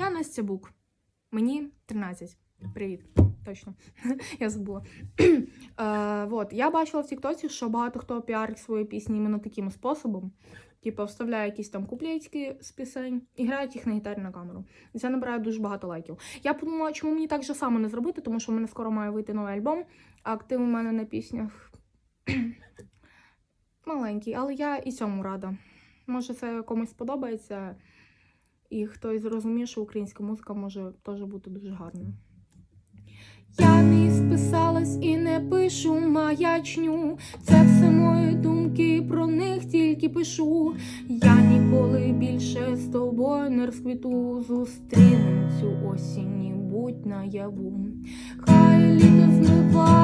Я Настя Бук. Мені 13. Привіт. Точно. Я забула. е, вот. Я бачила в Тіктоці, що багато хто піарить свої пісні іменно таким способом. Типу, вставляє якісь там куплетики з пісень і грають їх на гітарі на камеру. І це набирає дуже багато лайків. Я подумала, чому мені так же само не зробити, тому що в мене скоро має вийти новий альбом, а актив у мене на піснях маленький, але я і цьому рада. Може, це комусь сподобається, і хтось зрозуміє, що українська музика може теж бути дуже гарною. Я не списалась і не пишу маячню. Це все мої думки, про них тільки пишу. Я ніколи більше з тобою не розквіту. Зустрінем цю осінь, будь наяву. Хай літо фарбами